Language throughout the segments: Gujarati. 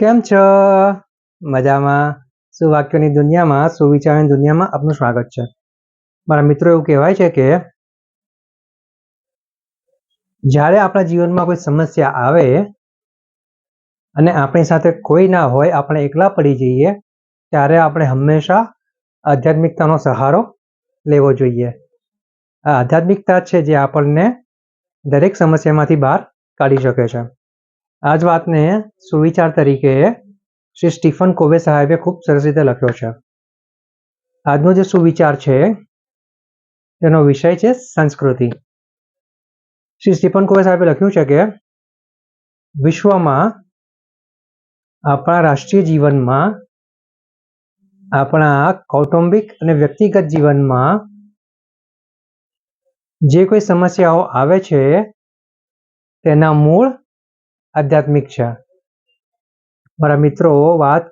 કેમ છો? મજામાં. સુવાક્યોની દુનિયામાં સુવિચારની દુનિયામાં આપનું સ્વાગત છે? મારા મિત્રો એવું કહેવાય છે કે, જ્યારે આપણા જીવનમાં કોઈ સમસ્યા આવે અને આપણી સાથે કોઈ ના હોય, આપણે એકલા પડી જઈએ, ત્યારે આપણે હંમેશા આધ્યાત્મિકતાનો સહારો લેવો જોઈએ. આ આધ્યાત્મિકતા છે જે આપણને દરેક સમસ્યામાંથી બહાર કાઢી શકે છે. આ જ વાતને સુવિચાર તરીકે શ્રી સ્ટીફન કોવે સાહેબે ખૂબ સરસ રીતે લખ્યો છે. આજનો જે સુવિચાર છે તેનો વિષય છે સંસ્કૃતિ. શ્રી સ્ટીફન કોવે સાહેબે લખ્યું છે કે વિશ્વમાં આપણા રાષ્ટ્રીય જીવનમાં, આપણા કૌટુંબિક અને વ્યક્તિગત જીવનમાં જે કોઈ સમસ્યાઓ આવે છે, તેના મૂળ આધ્યાત્મિક છે. મારા મિત્રો, વાત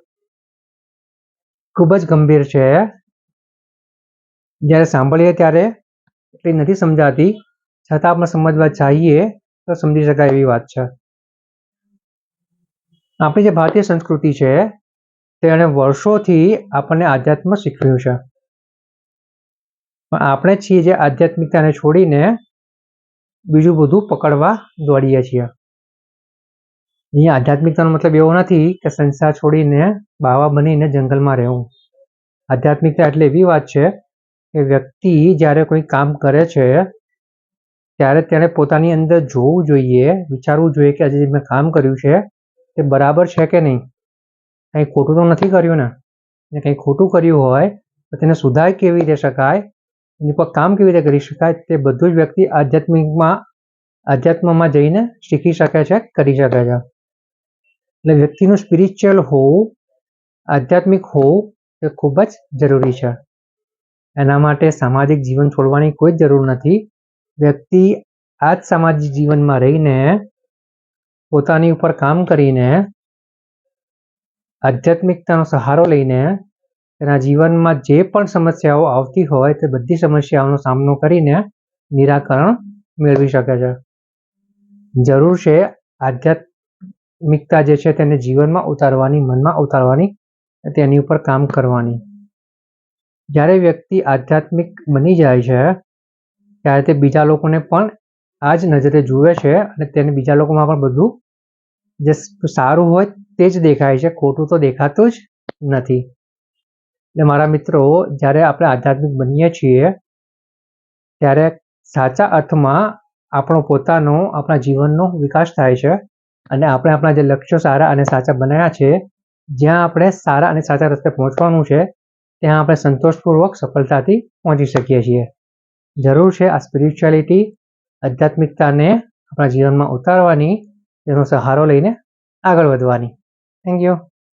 ખૂબ જ ગંભીર છે. જ્યારે સાંભળીએ ત્યારે એટલી નથી સમજાતી. છતાં આપણે સમજવા ચાહીએ તો સમજી શકાય એવી વાત છે. આપણી જે ભારતીય સંસ્કૃતિ છે, તેણે વર્ષોથી આપણને આધ્યાત્મ શીખવ્યું છે. પણ આપણે છીએ જે આધ્યાત્મિકતાને છોડીને બીજું બધું પકડવા દોડીએ છીએ. અહીંયા આધ્યાત્મિકતાનો મતલબ એવો નથી કે સંસાર છોડીને બાવા બનીને જંગલમાં રહેવું. આધ્યાત્મિકતા એટલે એવી વાત છે કે વ્યક્તિ જ્યારે કોઈ કામ કરે છે, ત્યારે તેણે પોતાની અંદર જોવું જોઈએ, વિચારવું જોઈએ કે આજે મેં કામ કર્યું છે, તે બરાબર છે કે નહીં. કંઈ ખોટું તો નથી કર્યું ને? કંઈ ખોટું કર્યું હોય, તો તેને સુધાર કેવી રીતે શકાય? એની પર કામ કેવી રીતે કરી શકાય? તે બધું જ વ્યક્તિ આધ્યાત્મિકમાં, આધ્યાત્મમાં જઈને શીખી શકે છે, કરી શકે છે. એટલે વ્યક્તિનું સ્પિરિચ્યુઅલ હોવું, આધ્યાત્મિક હોવું એ ખૂબ જ જરૂરી છે. એના માટે સામાજિક જીવન છોડવાની કોઈ જ જરૂર નથી. વ્યક્તિ આ જ સામાજિક જીવનમાં રહીને પોતાની ઉપર કામ કરીને આધ્યાત્મિકતાનો સહારો લઈને તેના જીવનમાં જે પણ સમસ્યાઓ આવતી હોય તે બધી સમસ્યાઓનો સામનો કરીને નિરાકરણ મેળવી શકે છે. જરૂર છે આધ્યાત્મિકતા જે છે તેને જીવનમાં ઉતારવાની, મનમાં ઉતારવાની, તેની ઉપર કામ કરવાની. જ્યારે વ્યક્તિ આધ્યાત્મિક બની જાય છે, ત્યારે તે બીજા લોકોને પણ આ જ નજરે જુએ છે અને તેને બીજા લોકોમાં પણ બધું જે સારું હોય તે જ દેખાય છે. ખોટું તો દેખાતું જ નથી. એટલે મારા મિત્રો, જ્યારે આપણે આધ્યાત્મિક બનીએ છીએ, ત્યારે સાચા અર્થમાં આપણો પોતાનો, આપણા જીવનનો વિકાસ થાય છે. અને આપણે આપણા જે લક્ષ્યો સારા અને સાચા બનાવ્યા છે, જ્યાં આપણે સારા અને સાચા રસ્તે પહોંચવાનું છે, ત્યાં આપણે સંતોષપૂર્વક સફળતાથી પહોંચી શકીએ છીએ. જરૂર છે આ સ્પિરિચ્યુઆલિટી આધ્યાત્મિકતાને આપણા જીવનમાં ઉતારવાની તેનો સહારો લઈને આગળ વધવાની. Thank you